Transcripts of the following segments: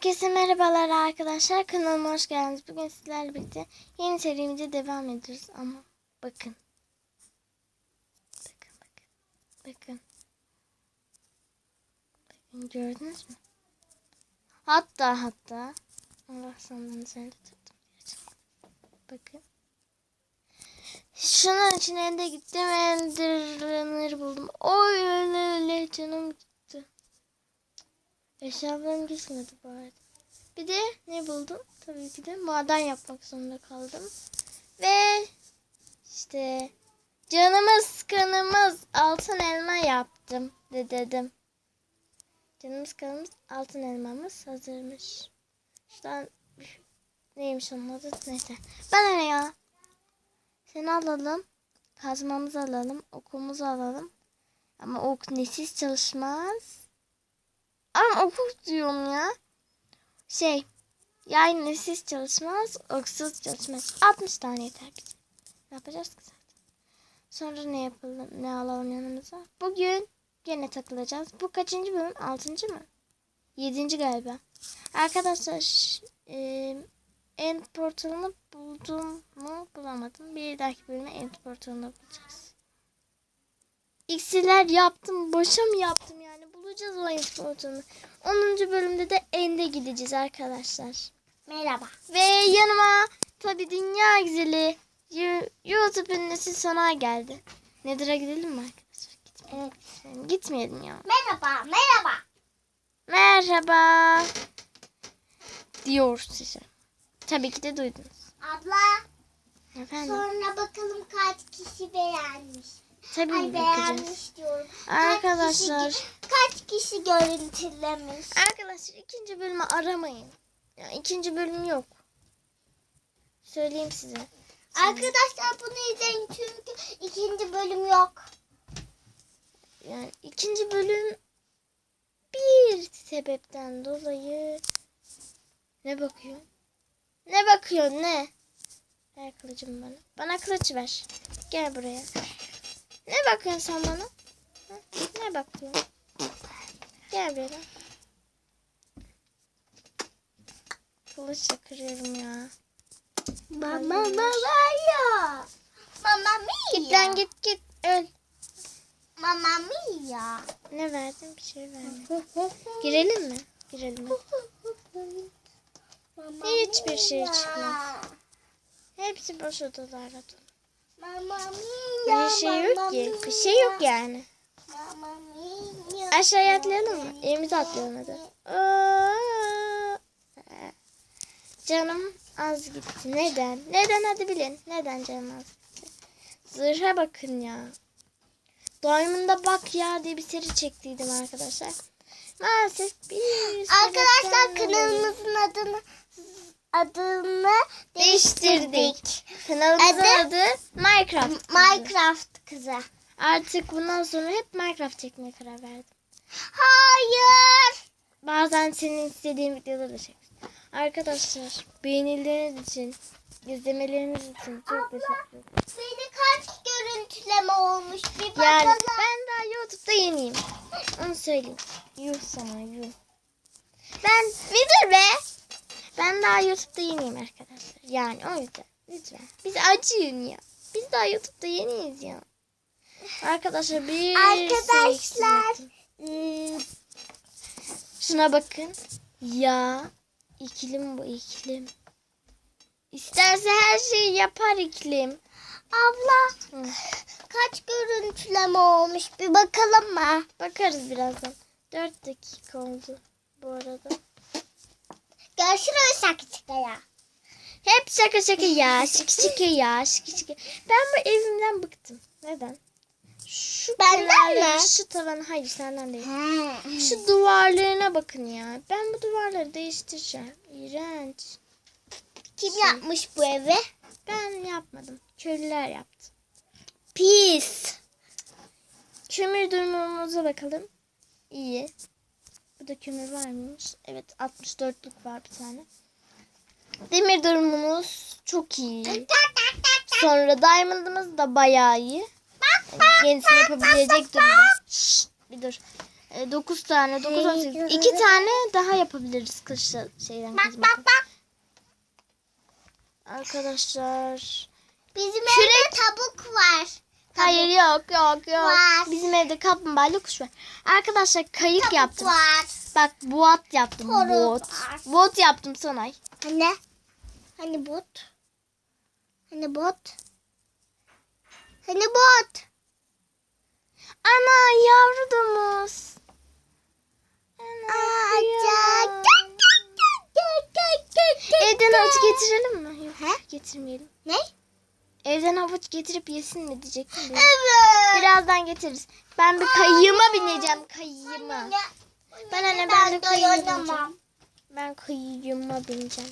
Herkese merhabalar arkadaşlar. Kanalıma hoş geldiniz. Bugün sizlerle birlikte yeni serimize devam ediyoruz. Ama bakın. Bakın bakın. Bakın. Bakın gördünüz mü? Hatta hatta. Allah sandığını üzerinde tuttum. Bakın. Şunun içine de gittim. Ender'ları buldum. Oy öyle öyle canım gitti. Eşyalarım gitmedi bu arada. Bir de ne buldum? Tabii ki de maden yapmak zorunda kaldım. Ve işte canımız kanımız altın elma yaptım de dedim. Canımız kanımız altın elmamız hazırmış. Şuradan neymiş onun adı neyse. Bana ne ya? Seni alalım. Kazmamızı alalım. Okumuzu alalım. Ama ok nesiz çalışmaz. Ama okul diyorum ya. Şey. Yay nesiz çalışmaz. Oksuz çalışmaz. 60 tane yeter bize. Ne yapacağız ki zaten? Sonra ne yapalım? Ne alalım yanımıza? Bugün gene takılacağız. Bu kaçıncı bölüm? Altıncı mı? Yedinci galiba. Arkadaşlar e, end portalını buldum mu bulamadım. Bir dahaki bölüme end portalını bulacağız. İksirler yaptım. Boşa mı yaptım yani? Bulacağız o portalını. 10. bölümde de end'e gideceğiz arkadaşlar. Merhaba. Ve yanıma tabi dünya güzeli YouTube ünlüsü Sonay geldi. Nether'a gidelim mi arkadaşlar? Gitmeyelim. Gitmeyelim ya. Merhaba. Merhaba. Merhaba. Diyor size. Tabii ki de duydunuz. Abla Efendim. sonra bakalım kaç kişi beğenmiş. Tabii Ay bakacağız. diyorum. Kaç Arkadaşlar. kişi, kaç kişi görüntülemiş. Arkadaşlar ikinci bölümü aramayın. Ya, ikinci bölüm yok. Söyleyeyim size. Arkadaşlar bunu izleyin çünkü ikinci bölüm yok. Yani ikinci bölüm bir sebepten dolayı ne bakıyor? Ne bakıyor ne? Ver kılıcımı bana. Bana kılıç ver. Gel buraya. Ne bakıyorsun sen bana? Ne bakıyorsun? Gel buraya. Kılıçla kırıyorum ya. Mama mama ya. Mama mia. Git lan git git. Öl. Mama mia. Ne verdin? Bir şey vermedin. Girelim mi? Girelim hadi. Mama Hiçbir şey çıkmaz. Hepsi boş odalarda dolu. Mama mia. Bir şey yok ki. Bir şey yok yani. Aşağıya atlayalım mı? Evimize atlayalım hadi. Canım az gitti. Neden? Neden hadi bilin. Neden canım az gitti? Zırha bakın ya. Diamond'a bak ya diye bir seri çektiydim arkadaşlar. Maalesef bir Arkadaşlar kanalımızın adını adını değiştirdik. değiştirdik. Kanalımızın Adı- adı Minecraft. Minecraft kızı. Artık bundan sonra hep Minecraft çekmeye karar verdim. Hayır. Bazen senin istediğin videoları da. Arkadaşlar beğenileriniz için, izlemeleriniz için çok teşekkür ederim. Beni kaç görüntüleme olmuş bir bakalım. Yani ben daha YouTube'da yeniyim. Onu söyleyeyim. Yuh sana yuh. Ben bir dur be. Ben daha YouTube'da yeniyim arkadaşlar. Yani o yüzden lütfen. Biz acıyın ya. Biz daha YouTube'da yeniyiz ya. Arkadaşlar bir Arkadaşlar. Hmm, Şuna bakın. Ya iklim bu iklim. İsterse her şeyi yapar iklim. abla Hı. kaç görüntüleme olmuş bir bakalım mı? Bakarız birazdan. 4 dakika oldu bu arada. Görüşürüz şakacıkaya. Hep şaka şaka ya. Şıkı şıkı ya. Şıkı şıkı. Ben bu evimden bıktım. Neden? Şu Benden mi? Şu tavan hayır senden değil. Şu duvarlarına bakın ya. Ben bu duvarları değiştireceğim. İğrenç. Kim yapmış bu evi? Ben yapmadım. Köylüler yaptı. Pis. Kömür durumumuza bakalım. İyi. Burada kömür var mıymış? Evet 64'lük var bir tane. Demir durumumuz çok iyi. Sonra diamond'ımız da bayağı iyi. Yani yenisini yapabilecek durumda. Şşt, bir dur. E, 9 tane, 9, 18. 2 tane daha yapabiliriz kışla şeyden. Bak. Arkadaşlar. Bizim Kürek- evde tavuk var. Hayır yok yok yok. Var. Bizim evde kaplumbağayla kuş var. Arkadaşlar kayık Tavuk yaptım. var. Bak bot yaptım. Horoz Bot. var. Bot yaptım Sonay. Hani? Hani bot? Hani bot? Hani bot? Ana yavru domuz. Ana, Aa, Evden havuç getirelim mi? Yok He? getirmeyelim. Ne? Evden havuç getirip yesin mi diyecektim. Evet. Birazdan getiririz. Ben bir kayığıma bineceğim kayığıma. Ben anne ben de kayığıma bineceğim. Ben kayığıma bineceğim.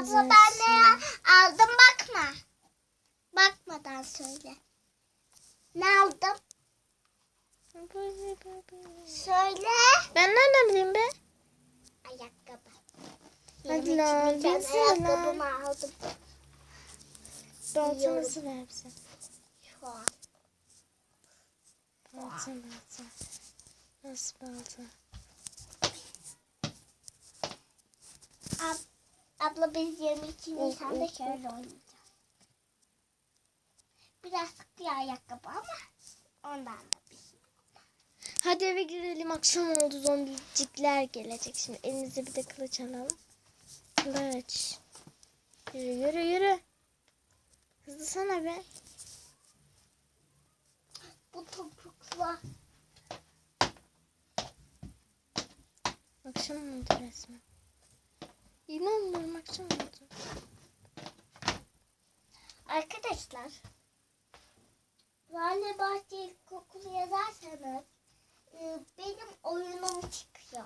Abla ben ne aldım bakma. Bakmadan söyle. Ne aldım? Söyle. Ben nereden bileyim be? Ayakkabı. Hadi lan, binsene ayakkabımı aldım Baltamızı ver bize. Balta balta. Nasıl balta? Ab- abla biz 22 Oh, Nisan'da şöyle oynayacağız. Biraz sıkıyor ayakkabı ama ondan da bir şey. Hadi eve girelim. Akşam oldu. Zombicikler gelecek. Şimdi elinize bir de kılıç alalım. Kılıç. Yürü yürü yürü. Hızlı sana be. Bu topukla Akşam oldu resmen. İnanmıyorum akşam oldu. Arkadaşlar Lale Bahçe İlkokulu yazarsanız e, benim oyunum çıkıyor.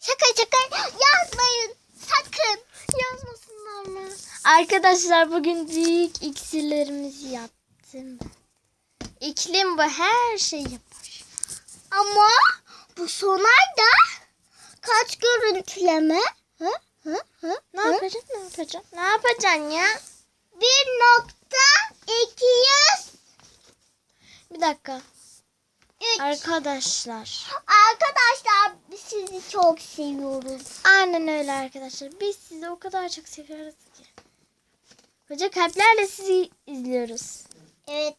Şaka şaka yazmayın sakın. Yazmasınlar mı? Arkadaşlar bugün büyük iksirlerimizi yaptım. İklim bu her şeyi yapar. Ama bu sonar da kaç görüntüleme? Hı? Hı? Hı? Ne Hı? yapacaksın? Ne yapacaksın? Ne yapacaksın ya? Bir nokta iki yüz Bir dakika. üç. Arkadaşlar. Arkadaşlar biz sizi çok seviyoruz. Aynen öyle arkadaşlar. Biz sizi o kadar çok seviyoruz ki. Koca kalplerle sizi izliyoruz. Evet.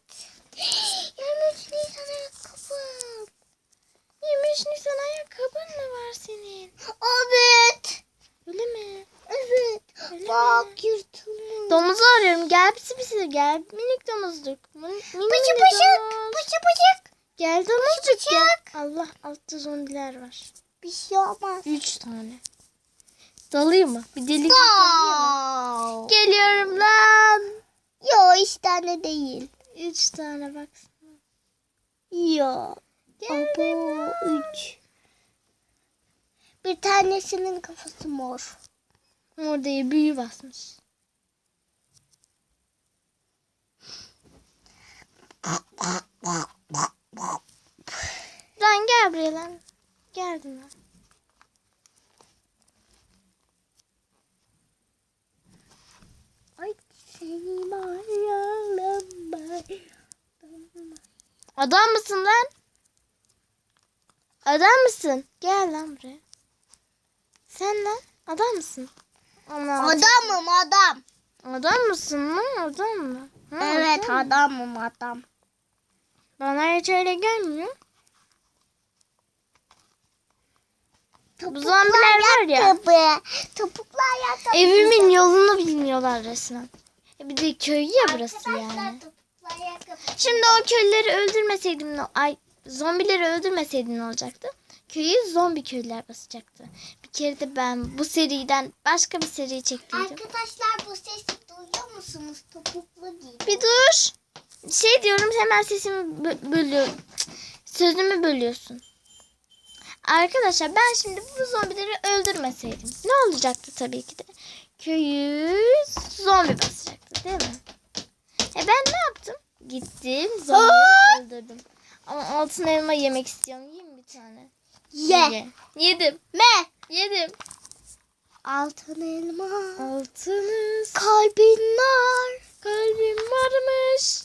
23 Nisan ayakkabım. 23 Nisan ayakkabın mı var senin? Evet. Öyle mi? Evet. Öyle mi? Bak yırtılmış. Domuzu arıyorum. Gel pisi pisi gel. Minik domuzluk. Min, mini Pıçı pıçık. Pıçı pıçık. Gel domuzcuk Pıçık. gel. Allah altta zombiler var. Bir şey olmaz. Üç tane. Dalayım mı? Bir deli gibi dalayım. Geliyorum lan. Yo üç tane değil. Üç tane bak. Yo. Abo üç. Bir tanesinin kafası mor. Orada büyü basmış. Lan gel buraya lan. Geldim lan. Ay seni bağırma. Adam mısın lan? Adam mısın? Gel lan buraya. Sen lan adam mısın? Allah Adamım adam. Adam mısın lan? Adam mı? Ha, Evet adam mı? adamım adam. Bana hiç öyle gelmiyor. Bu zombiler var ya. Topuklu ayakkabı. Evimin yolunu bilmiyorlar resmen. E bir de köy ya burası Arkadaşlar, yani. Şimdi o köylüleri öldürmeseydim ne ay zombileri öldürmeseydim ne olacaktı? Köyü zombi köylüler basacaktı. Bir kere de ben bu seriden başka bir seri çektiydim. Arkadaşlar bu sesi duyuyor musunuz? Topuklu değil. Bir dur. Şey diyorum hemen sesimi bö-. Sözümü bölüyorsun. Arkadaşlar ben şimdi bu zombileri öldürmeseydim ne olacaktı tabii ki de? Köyü zombi basacaktı değil mi? E ben ne yaptım? gittim. Zombiyi öldürdüm. Ama altın elma yemek istiyorum. Yiyeyim bir tane? Ye. Yedim. Me. Yedim. Altın elma. Altınız. Kalbin var. Kalbim varmış.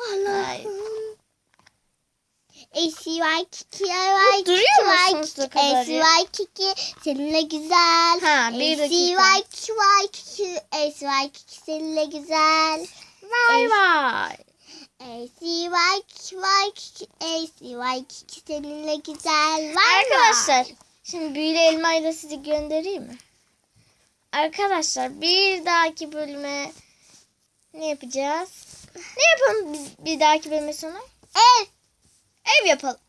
Allah'ım. ACY Kiki var. Duruyor mu sonsuza kadar ya? ACY Kiki seninle güzel. Ha, bir dakika. ACY Kiki var Kiki. ACY Kiki seninle güzel. Vay vay. Kiki var Kiki. ACY Kiki seninle güzel. Var Arkadaşlar şimdi büyülü elmayla sizi göndereyim mi? Arkadaşlar bir dahaki bölüme ne yapacağız? Ne yapalım biz bir dahaki bölüme sonra? Ev. Ev yapalım.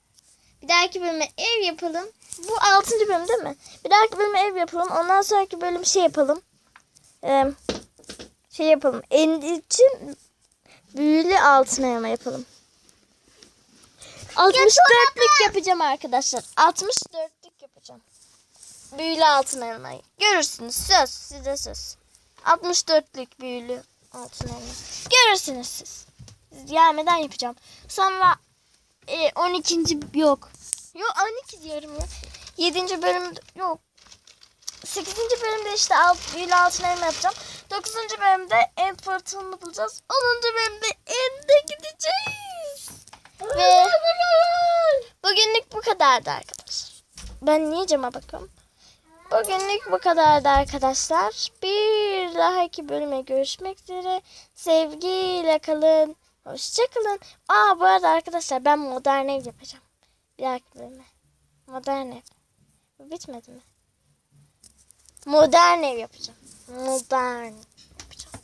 Bir dahaki bölüme ev yapalım. Bu altıncı bölüm değil mi? Bir dahaki bölüme ev yapalım. Ondan sonraki bölüm şey yapalım. Ee, şey yapalım. Endi için büyülü altın elma yapalım. 64'lük yapacağım arkadaşlar. 64'lük yapacağım. Büyülü altın elmayı. Görürsünüz. Söz. Size söz. 64'lük büyülü altın elma. Görürsünüz siz. Gelmeden yapacağım. Sonra e, 12. yok. Yok 12 diyorum ya. 7. bölüm yok. 8. bölümde işte alt, büyülü altın elma yapacağım. 9. bölümde en portalını bulacağız. 10. bölümde ende gideceğiz. Ve bugünlük bu kadardı arkadaşlar. Ben niye cama bakıyorum? Bugünlük bu kadardı arkadaşlar. Bir dahaki bölüme görüşmek üzere. Sevgiyle kalın. Hoşçakalın. Aa bu arada arkadaşlar ben modern ev yapacağım. Bir dahaki bölüme. Modern ev. Bu bitmedi mi? Modern ev yapacağım. Modern yapacağım.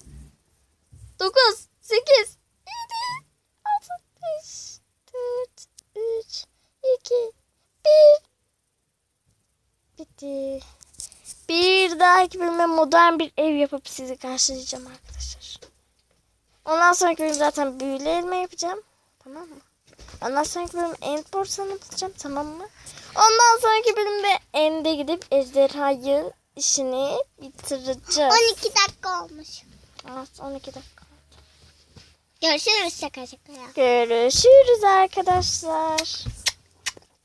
9, 8, 7, 6, 5, 4, 3, 2, 1. Bitti. Bir dahaki bölüme modern bir ev yapıp sizi karşılayacağım arkadaşlar. Ondan sonraki bölüm zaten büyülü elma yapacağım. Tamam mı? Ondan sonraki bölüm end borsanı bulacağım. Tamam mı? Ondan sonraki bölümde ende gidip ejderhayın işini bitireceğiz. 12 dakika olmuş. Evet, 12 dakika. Görüşürüz şaka şaka ya. Görüşürüz arkadaşlar.